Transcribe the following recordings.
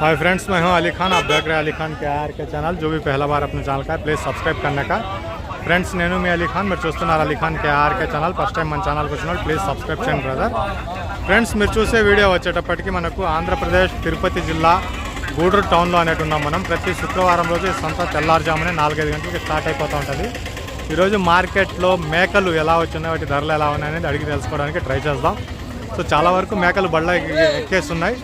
Hi friends मैं हूं अली खान आप देख रहे हैं अली खान के आर के चैनल जो भी पहला बार अपने चैनल का है प्लीज़ सब्सक्राइब करने का ఫ్రెండ్స్ నేను మీ అలీ ఖాన్ మీరు చూస్తున్నారు Ali Khan KRK channel first time మన ఛానల్కి వచ్చినప్పుడు ప్లీజ్ సబ్స్క్రైబ్ చేయండి బ్రదర్ ఫ్రెండ్స్ మీరు చూసే వీడియో వచ్చేటప్పటికి మనకు ఆంధ్రప్రదేశ్ తిరుపతి జిల్లా గూడూరు టౌన్లో అనేటు ఉన్నాం మనం ప్రతి శుక్రవారం రోజు ఈ సంత తెల్లారుజామునే నాలుగైదు గంటలకి స్టార్ట్ అయిపోతూ ఉంటుంది ఈరోజు మార్కెట్లో మేకలు ఎలా వచ్చినాయి వాటి ధరలు ఎలా ఉన్నాయి అనేది అడిగి తెలుసుకోవడానికి ట్రై చేద్దాం సో చాలా వరకు మేకలు బళ్ళ ఎక్కేస్తున్నాయి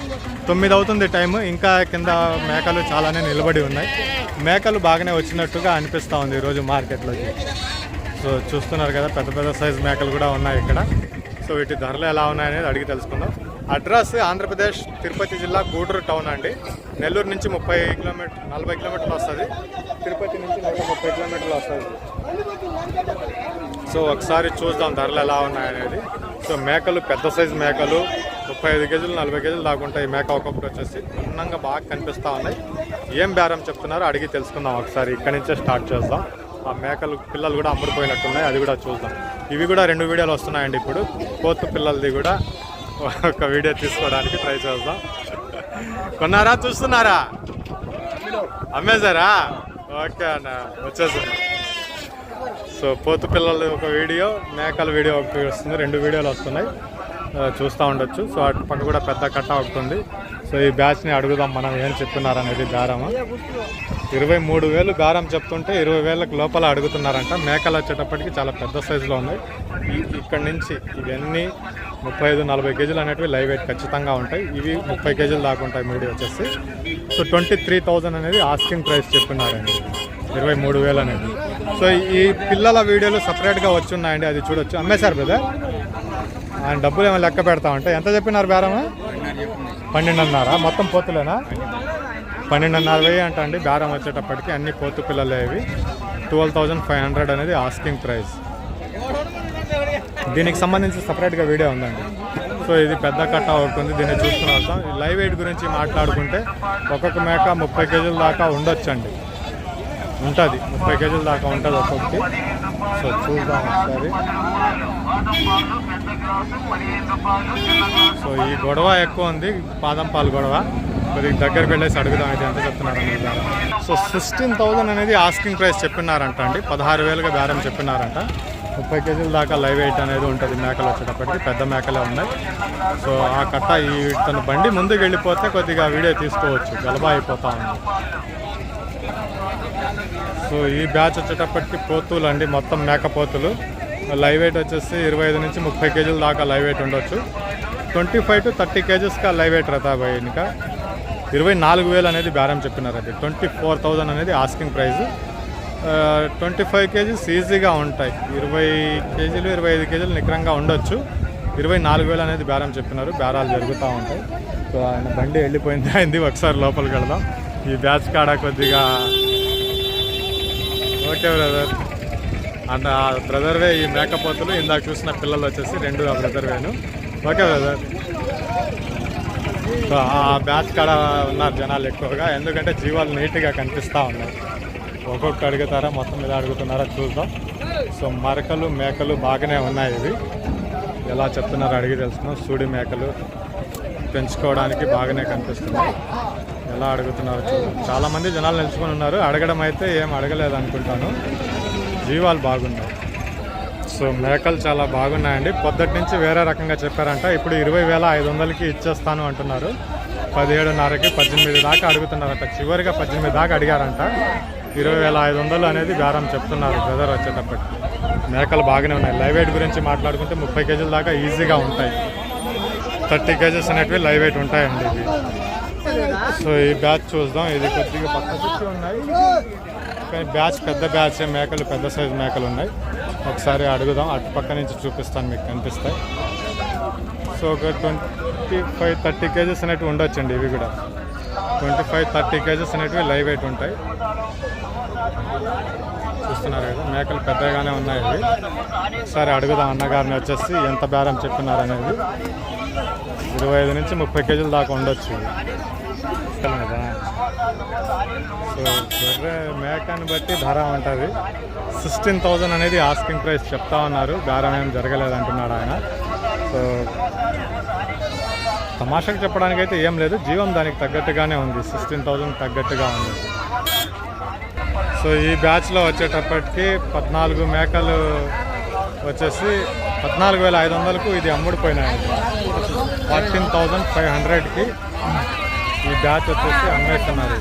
తొమ్మిది అవుతుంది టైం ఇంకా కింద మేకలు చాలానే నిలబడి ఉన్నాయి. మేకలు బాగానే వచ్చినట్టుగా అనిపిస్తూ ఉంది ఈరోజు మార్కెట్లోకి. సో చూస్తున్నారు కదా పెద్ద పెద్ద సైజ్ మేకలు కూడా ఉన్నాయి ఇక్కడ. సో వీటి ధరలు ఎలా ఉన్నాయనేది అడిగి తెలుసుకుందాం. అడ్రస్ ఆంధ్రప్రదేశ్ తిరుపతి జిల్లా గూడూరు టౌన్ అండి. నెల్లూరు నుంచి ముప్పై కిలోమీటర్ నలభై కిలోమీటర్లు వస్తుంది. తిరుపతి నుంచి నూట ముప్పై కిలోమీటర్లు వస్తుంది. సో ఒకసారి చూద్దాం ధరలు ఎలా ఉన్నాయనేది సో మేకలు పెద్ద సైజు మేకలు ముప్పై ఐదు కేజీలు నలభై కేజీలు దాకా ఉంటాయి. మేక ఒకప్పుడు వచ్చేసి ఉన్నంగా బాగా కనిపిస్తూ ఉన్నాయి. ఏం బేరం చెప్తున్నారో? అడిగి తెలుసుకుందాం ఒకసారి. ఇక్కడి నుంచే స్టార్ట్ చేద్దాం. ఆ మేకలు పిల్లలు కూడా అమ్ముడుపోయినట్టున్నాయి. అది కూడా చూద్దాం. ఇవి కూడా రెండు వీడియోలు వస్తున్నాయండి ఇప్పుడు. కోతు పిల్లలది కూడా ఒక వీడియో తీసుకోవడానికి ట్రై చేద్దాం. కొన్నారా? చూస్తున్నారా? అమ్మేశారా? ఓకే అన్న. వచ్చేసాను సో పోతు పిల్లలు ఒక వీడియో మేకల వీడియో ఒకటి వస్తుంది. రెండు వీడియోలు వస్తున్నాయి. చూస్తూ ఉండొచ్చు. సో అటు పక్క కూడా పెద్ద కట్ట ఒకటి ఉంది. సో ఈ బ్యాచ్ని అడుగుదాం మనం ఏం చెప్తున్నారు అనేది ఇరవై మూడు వేలు బేరం చెప్తుంటే ఇరవై వేలకు లోపల అడుగుతున్నారంట. మేకలు వచ్చేటప్పటికి చాలా పెద్ద సైజులో ఉన్నాయి. ఇక్కడ ఇక్కడి నుంచి ఇవన్నీ ముప్పై ఐదు నలభై కేజీలు అనేటివి లైవ్ వెయిట్ ఖచ్చితంగా ఉంటాయి. ఇవి ముప్పై కేజీలు దాకా ఉంటాయి మీడియా వచ్చేసి. సో ట్వంటీ త్రీ థౌజండ్ అనేది ఆస్కింగ్ ప్రైస్ చెప్పినారండి ఇరవై మూడు వేలు అనేది. సో ఈ పిల్లల వీడియోలు సపరేట్గా వచ్చి ఉన్నాయండి అది చూడొచ్చు. అమ్మేశారు బ్రదర్ ఆయన డబ్బులు ఏమైనా లెక్క పెడతామంటే ఎంత చెప్పినారు బేరమా పన్నెండున్నర మొత్తం పోతులేనా? పన్నెండున్నర వెయ్యి అంట అండి బేరం వచ్చేటప్పటికి అన్ని పోతు పిల్లలే ఇవి. ట్వెల్వ్ థౌజండ్ ఫైవ్ హండ్రెడ్ అనేది ఆస్కింగ్ ప్రైస్ దీనికి సంబంధించి సపరేట్గా వీడియో ఉందండి. సో ఇది పెద్ద కట్ట ఒకటి దీన్ని చూసుకుని వస్తాం లైవ్ వెయిట్ గురించి మాట్లాడుకుంటే ఒక్కొక్క మేక ముప్పై కేజీల దాకా ఉండొచ్చండి. ఉంటుంది. ముప్పై కేజీల దాకా ఉంటుంది ఒక్కొక్కటి. సో చూద్దాం ఒకసారి. సో ఈ గొడవ ఎక్కువ ఉంది. పాదం పాలు గొడవ. కొద్దిగా దగ్గరికి వెళ్ళేసి అడుగుదాం ఇది ఎంత చెప్తున్నారు అనేది సో సిక్స్టీన్ థౌజండ్ అనేది ఆస్కింగ్ ప్రైస్ చెప్పినారంట అండి. పదహారు వేలుగా బేరం చెప్పినారంట. ముప్పై కేజీల దాకా లైవ్ వెయిట్ అనేది ఉంటుంది మేకలు వచ్చేటప్పటికి. పెద్ద మేకలే ఉన్నాయి. సో ఆ కట్ట ఈ తన బండి ముందుకు వెళ్ళిపోతే కొద్దిగా వీడియో తీసుకోవచ్చు. గలబా అయిపోతా ఉంది. సో ఈ బ్యాచ్ వచ్చేటప్పటికి పోతులు అండి మొత్తం మేకపోతులు. లైవ్ వెయిట్ వచ్చేసి ఇరవై ఐదు నుంచి ముప్పై కేజీల దాకా లైవ్ వెయిట్ ఉండొచ్చు. ట్వంటీ ఫైవ్ టు థర్టీ కేజెస్కా లైవ్ వెయిట్ రతాబాయ్ ఇంకా ఇరవై నాలుగు వేలు అనేది బేరం చెప్పినారు అది. ట్వంటీ ఫోర్ థౌజండ్ అనేది asking price twenty five kgs ఈజీగా ఉంటాయి. ఇరవై కేజీలు ఇరవై ఐదు కేజీలు నికరంగా ఉండొచ్చు. ఇరవై నాలుగు వేలు అనేది బేరం చెప్పినారు. బేరాలు జరుగుతూ ఉంటాయి. సో ఆయన బండి వెళ్ళిపోయింది. అయింది. ఒకసారి లోపలికి వెళదాం. ఈ బ్యాచ్ కాడ కొద్దిగా ఓకే బ్రదర్. అండ్ ఆ బ్రదర్వే ఈ మేకపోతులు ఇందాక చూసిన పిల్లలు వచ్చేసి రెండు ఆ బ్రదర్వేను ఓకే బ్రదర్. సో ఆ బ్యాచ్ కాడ ఉన్నారు జనాలు ఎక్కువగా. ఎందుకంటే జీవాలు నీట్గా కనిపిస్తూ ఉన్నాయి. ఒక్కొక్కటి అడుగుతారా మొత్తం మీద అడుగుతున్నారా చూద్దాం. సో మరకలు మేకలు బాగానే ఉన్నాయి ఇవి. ఎలా చెప్తున్నారో అడిగి తెలుసుకున్నాం సూడి మేకలు పెంచుకోవడానికి బాగానే కనిపిస్తున్నాయి. ఎలా అడుగుతున్నారు చూద్దాం. చాలామంది జనాలు నిలుచుకొని ఉన్నారు. అడగడం అయితే ఏం అడగలేదు అనుకుంటాను జీవాలు బాగున్నాయి. సో మేకలు చాలా బాగున్నాయండి. పొద్దుటి నుంచి వేరే రకంగా చెప్పారంట. ఇప్పుడు ఇరవై వేల ఐదు వందలకి ఇచ్చేస్తాను అంటున్నారు. పదిహేడున్నరకి పద్దెనిమిది దాకా అడుగుతున్నారంట. చివరిగా పద్దెనిమిది దాకా అడిగారంట. ఇరవై వేల ఐదు వందలు అనేది బేరం చెప్తున్నారు బ్రదర్ వచ్చేటప్పటికి. మేకలు బాగానే ఉన్నాయి. లైవ్ వెయిట్ గురించి మాట్లాడుకుంటే ముప్పై కేజీల దాకా ఈజీగా ఉంటాయి. థర్టీ కేజెస్ అనేటివి లైవ్ వెయిట్ ఉంటాయండి ఇవి. సో ఈ బ్యాచ్ చూద్దాం. ఇది కొద్దిగా పక్క చుట్టూ ఉన్నాయి. కానీ బ్యాచ్ పెద్ద బ్యాచ్ మేకలు పెద్ద సైజు మేకలు ఉన్నాయి. ఒకసారి అడుగుదాం. అటు పక్క నుంచి చూపిస్తాను మీకు కనిపిస్తాయి. సో ఒక ట్వంటీ ఫైవ్ థర్టీ కేజెస్ అనేటివి ఉండొచ్చండి ఇవి కూడా. ట్వంటీ ఫైవ్ థర్టీ కేజెస్ అనేటివి లైవ్ వెయిట్ ఉంటాయి. చూస్తున్నారు కదా మేకలు పెద్దగానే ఉన్నాయి ఇవి. ఒకసారి అడుగుదాం అన్నగారిని వచ్చేసి ఎంత బేరం చెప్పినారు అనేది ఇరవై ఐదు నుంచి ముప్పై కేజీల దాకా ఉండొచ్చు. కదా? సో గొర్రె మేకని బట్టి ధర ఉంటుంది. సిక్స్టీన్ థౌజండ్ అనేది ఆస్కింగ్ ప్రైస్ చెప్తా ఉన్నారు. బేరం ఏం జరగలేదు అంటున్నాడు ఆయన. సో తమాషకు చెప్పడానికి అయితే ఏం లేదు. జీవం దానికి తగ్గట్టుగానే ఉంది. సిక్స్టీన్ థౌజండ్ తగ్గట్టుగా ఉంది. సో ఈ బ్యాచ్లో వచ్చేటప్పటికి పద్నాలుగు మేకలు వచ్చేసి పద్నాలుగు వేల ఐదు వందలకు ఇది అమ్ముడిపోయినాయండి ఫార్టీన్ థౌజండ్ ఫైవ్ హండ్రెడ్కి ఈ బ్యాచ్ వచ్చేసి అమ్మేస్తున్నారు.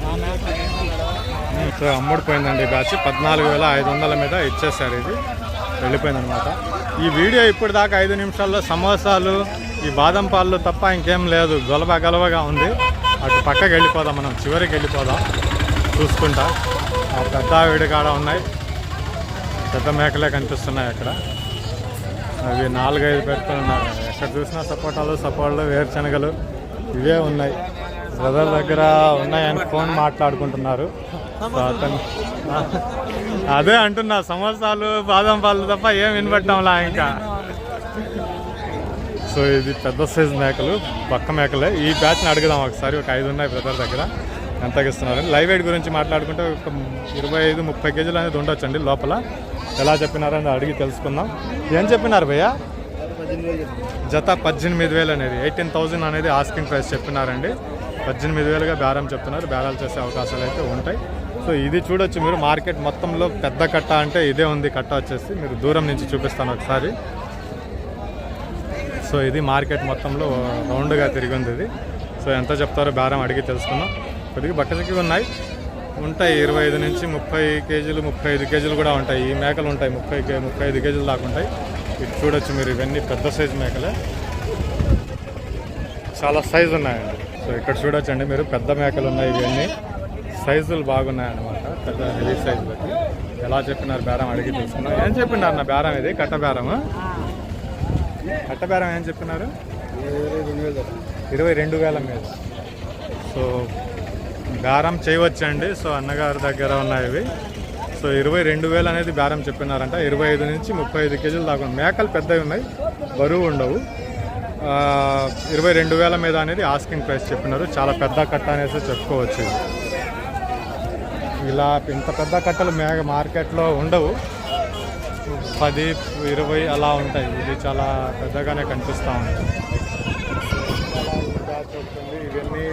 సో అమ్ముడిపోయిందండి ఈ బ్యాచ్. పద్నాలుగు వేల ఐదు వందల మీద ఇచ్చేసారు ఇది. వెళ్ళిపోయిందనమాట ఈ వీడియో ఇప్పుడు దాకా ఐదు నిమిషాల్లో సమోసాలు ఈ బాదం పాలు తప్ప ఇంకేం లేదు. గొలవ గొలవగా ఉంది. అటు పక్కకి వెళ్ళిపోదాం మనం. చివరికి వెళ్ళిపోదాం. చూసుకుంటా. ఆ పెద్ద ఆవిడ కాడ ఉన్నాయి. పెద్ద మేకలే కనిపిస్తున్నాయి అక్కడ. అవి నాలుగైదు పెడుతున్నారు. ఎక్కడ చూసినా సపోటాలు సపోటాలు వేరుశనగలు ఇవే ఉన్నాయి. బ్రదర్ దగ్గర ఉన్నాయని ఫోన్ మాట్లాడుకుంటున్నారు. అతను అదే అంటున్నా సమోసాలు బాదం పాలు తప్ప ఏం వినబట్టాంలా ఇంకా? సో ఇది పెద్ద సైజ్ మేకలు పక్క మేకలే. ఈ బ్యాచ్ని అడుగుదాం ఒకసారి ఒక ఐదు ఉన్నాయి బ్రదర్ దగ్గర. ఎంతకిస్తున్నారు లైవ్ ఎయిడ్ గురించి మాట్లాడుకుంటే ఒక ఇరవై ఐదు ముప్పై కేజీలు అనేది ఉండొచ్చండి లోపల. ఎలా చెప్పినారని అడిగి తెలుసుకుందాం. ఏం చెప్పినారు భయ్యా? జత పద్దెనిమిది వేలు అనేది ఎయిటీన్ థౌజండ్ అనేది ఆస్కింగ్ ప్రైస్ చెప్పినారండి. పద్దెనిమిది వేలుగా బేరం చెప్తున్నారు. బేరాలు చేసే అవకాశాలు అయితే ఉంటాయి. సో ఇది చూడొచ్చు మీరు. మార్కెట్ మొత్తంలో పెద్ద కట్ట అంటే ఇదే ఉంది. కట్ట వచ్చేసి మీరు దూరం నుంచి చూపిస్తాను ఒకసారి. సో ఇది మార్కెట్ మొత్తంలో రౌండ్గా తిరిగి ఉంది ఇది. సో ఎంత చెప్తారో బేరం అడిగి తెలుసుకుందాం. కొద్దిగా బట్టలకి ఉన్నాయి. ఉంటాయి ఇరవై ఐదు నుంచి ముప్పై కేజీలు ముప్పై ఐదు కేజీలు కూడా ఉంటాయి. ఈ మేకలు ఉంటాయి ముప్పై కే ముప్పై ఐదు కేజీలు దాకా ఉంటాయి. ఇటు చూడొచ్చు మీరు ఇవన్నీ పెద్ద సైజు మేకలే. చాలా సైజు ఉన్నాయండి. సో ఇక్కడ చూడొచ్చండి మీరు పెద్ద మేకలు ఉన్నాయి ఇవన్నీ. సైజులు బాగున్నాయి అన్నమాట పెద్ద హెవీ సైజు బట్టి ఎలా చెప్పినారు బేరం అడిగి తెలుసుకున్నాం ఏం చెప్పినారు అన్న బేరం ఇది? కట్ట బేరము? కట్ట బేరం ఏం చెప్పినారు? ఇరవై రెండు వేల మీద. సో బేరం చేయవచ్చండి. సో అన్నగారి దగ్గర ఉన్నాయి ఇవి. సో ఇరవై రెండు వేలు అనేది బేరం చెప్పినారంట. ఇరవై ఐదు నుంచి ముప్పై ఐదు కేజీలు దాకా మేకలు పెద్దవి ఉన్నాయి బరువు ఉండవు. ఇరవై రెండు వేల మీద అనేది ఆస్కింగ్ ప్రైస్ చెప్పినారు. చాలా పెద్ద కట్ట అనేసి చెప్పుకోవచ్చు ఇలా ఇంత పెద్ద కట్టలు మేక మార్కెట్లో ఉండవు. పది ఇరవై అలా ఉంటాయి. ఇది చాలా పెద్దగానే కనిపిస్తూ ఉంది. ఇవన్నీ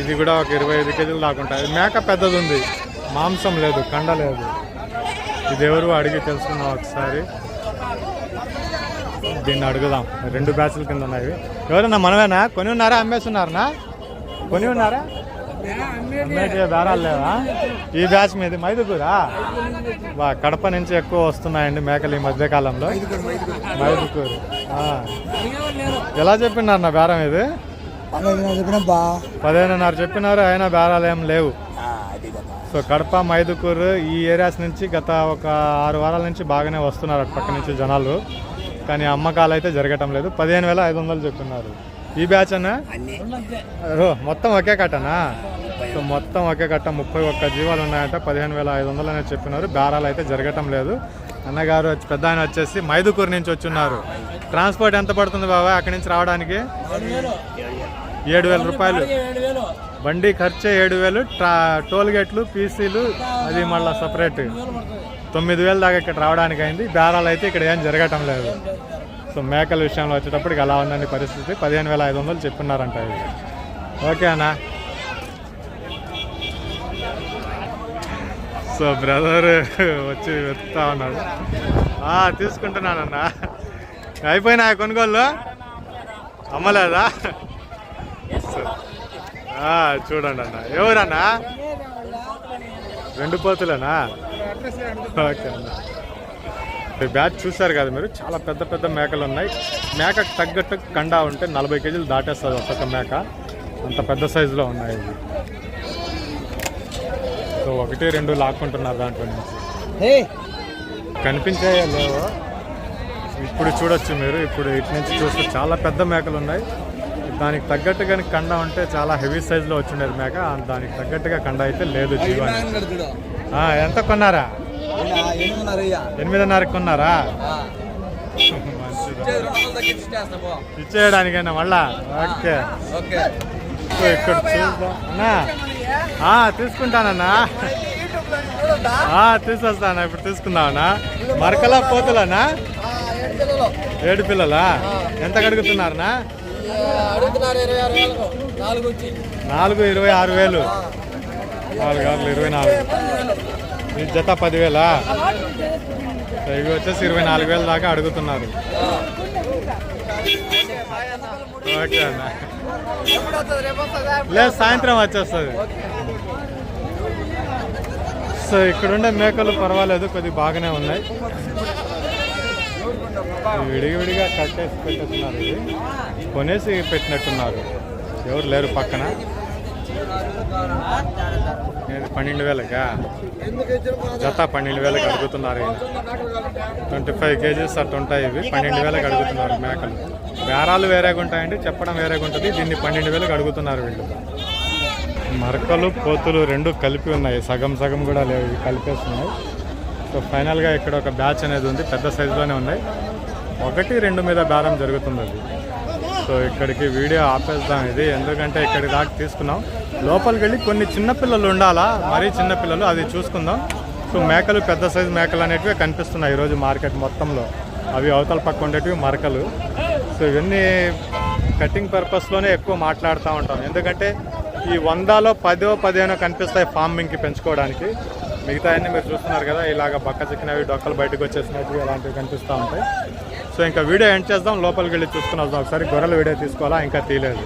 ఇది కూడా ఒక ఇరవై ఐదు కేజీలు దాకా ఉంటాయి. మేక పెద్దది ఉంది మాంసం లేదు కండ లేదు. ఇది ఎవరు అడిగి తెలుసుకుందాం ఒకసారి. దీన్ని అడుగుదాం. రెండు బ్యాచ్ల కింద ఉన్నాయి ఎవరన్నా మనమేనా? కొని ఉన్నారా? అమ్మేస్తున్నారనా? కొని ఉన్నారా? అమ్మేటి బేరాలు లేవా? ఈ బ్యాచ్ మీది మైదుకూరా బా కడప నుంచి ఎక్కువ వస్తున్నాయండి మేకలు ఈ మధ్యకాలంలో మైదుకూరు ఎలా చెప్పినారు నా బేరం ఇది? పదిహేనున్నర చెప్పినారు అయినా బేరాలు ఏం లేవు సో కడప మైదుకూరు ఈ ఏరియాస్ నుంచి గత ఒక ఆరు వారాల నుంచి బాగానే వస్తున్నారు అటు పక్క నుంచి జనాలు. కానీ అమ్మకాలు అయితే జరగటం లేదు. పదిహేను వేల ఐదు వందలు చెప్తున్నారు ఈ బ్యాచ్ అన్నా? మొత్తం ఒకే కట్టనా? సో మొత్తం ఒకే కట్ట ముప్పై ఒక్క జీవాలు ఉన్నాయంట. పదిహేను వేల ఐదు వందలు అనేది చెప్పినారు. బేరాలు అయితే జరగటం లేదు. అన్నగారు పెద్ద ఆయన వచ్చేసి మైదుకూరు నుంచి వచ్చున్నారు ట్రాన్స్పోర్ట్ ఎంత పడుతుంది బాబా అక్కడి నుంచి రావడానికి? ఏడు వేల రూపాయలు. బండి ఖర్చే ఏడు వేలు ట్రా టోల్ గేట్లు పీసీలు అది మళ్ళీ సపరేట్. తొమ్మిది వేలు దాకా ఇక్కడ రావడానికి అయింది. బేరాలు అయితే ఇక్కడ ఏం జరగటం లేదు. సో మేకల విషయంలో వచ్చేటప్పటికి అలా ఉందండి పరిస్థితి. పదిహేను వేల ఐదు వందలు చెప్పున్నారంట ఇది. ఓకే అన్నా. సో బ్రదర్ వచ్చి వెతుకుతా ఉన్నాడు. తీసుకుంటున్నానన్నా. అయిపోయినా కొనుగోళ్ళు అమ్మలేదా? చూడండి అన్న. ఎవరన్నా? రెండు పోతులేనా? ఓకే అన్న. బ్యాచ్ చూశారు కదా మీరు? చాలా పెద్ద పెద్ద మేకలు ఉన్నాయి. మేకకు తగ్గట్టు కండా ఉంటే నలభై కేజీలు దాటేస్తుంది ఒక్కొక్క మేక. అంత పెద్ద సైజులో ఉన్నాయి ఇవి. సో ఒకటి రెండు లాక్కుంటున్నారు దాంట్లో నుంచి. హే! కనిపించే లేవు ఇప్పుడు చూడొచ్చు మీరు. ఇప్పుడు ఇటు నుంచి చూస్తే చాలా పెద్ద మేకలు ఉన్నాయి. దానికి తగ్గట్టుగా కండ ఉంటే చాలా హెవీ సైజులో వచ్చిండేది మేక. దానికి తగ్గట్టుగా కండ అయితే లేదు జీవానికి. ఆ, ఎంత కొన్నారా? ఎనిమిదిన్నరకు కొన్నారా? ఇచ్చేయడానికైనా మళ్ళా? ఓకే. ఇక్కడ చూద్దాం. తీసుకుంటానన్నా. తీసుకొస్తానా? ఇప్పుడు తీసుకుందామన్నా. మరకలా పోతులనా? ఏడు పిల్లలా? ఎంత కడుగుతున్నారనా అడుగుతున్నారు ఇరవై ఆరు వేలకు నాలుగు వచ్చి. నాలుగు ఇరవై ఆరు వేలు. నాలుగు ఆరు ఇరవై నాలుగు. ఈ జత పదివేలా? ఇవి వచ్చేసి ఇరవై నాలుగు వేల దాకా అడుగుతున్నారు. ఓకే అన్న. లేదు సాయంత్రం వచ్చేస్తుంది. సో ఇక్కడ ఉండే మేకలు పర్వాలేదు కొద్దిగా బాగానే ఉన్నాయి. విడివిడిగా కట్టేసి పెట్టేస్తున్నారు ఇది. కొనేసి పెట్టినట్టున్నారు. ఎవరు లేరు పక్కన. పన్నెండు వేలకా? జత పన్నెండు వేలకు అడుగుతున్నారు ట్వంటీ ఫైవ్ కేజీస్ అట్లా ఉంటాయి ఇవి. పన్నెండు వేలకు అడుగుతున్నారు మేకలు. బేరాలు వేరేగా ఉంటాయండి చెప్పడం వేరేగా ఉంటుంది. దీన్ని పన్నెండు వేలకు అడుగుతున్నారు వీళ్ళు. మరకలు పోతులు రెండు కలిపి ఉన్నాయి. సగం సగం కూడా లేవు ఇవి కలిపేస్తున్నాయి. సో ఫైనల్గా ఇక్కడ ఒక బ్యాచ్ అనేది ఉంది పెద్ద సైజులోనే ఉన్నాయి ఒకటి రెండు మీద బేరం జరుగుతుంది అది సో ఇక్కడికి వీడియో ఆపేద్దాం ఇది. ఎందుకంటే ఇక్కడికి దాకా తీసుకున్నాం. లోపలికి వెళ్ళి కొన్ని చిన్నపిల్లలు ఉండాలా? మరీ చిన్నపిల్లలు అది చూసుకుందాం. సో మేకలు పెద్ద సైజు మేకలు అనేటివి కనిపిస్తున్నాయి ఈరోజు మార్కెట్ మొత్తంలో. అవి అవతల పక్క ఉండేటివి మరకలు. సో ఇవన్నీ కటింగ్ పర్పస్లోనే ఎక్కువ మాట్లాడుతూ ఉంటాం. ఎందుకంటే ఈ వందలో పదో పదిహేనో కనిపిస్తాయి ఫార్మింగ్కి పెంచుకోవడానికి. మిగతా అన్నీ మీరు చూస్తున్నారు కదా ఇలాగ బక్క చిక్కినవి డొక్కలు బయటకు వచ్చేసినట్టు అలాంటివి కనిపిస్తూ ఉంటాయి. సో ఇంకా వీడియో ఎండ్ చేద్దాం లోపలికి వెళ్ళి చూసుకుని వద్దాం. ఒకసారి గొర్రెల వీడియో తీసుకోవాలా? ఇంకా తీయలేదు.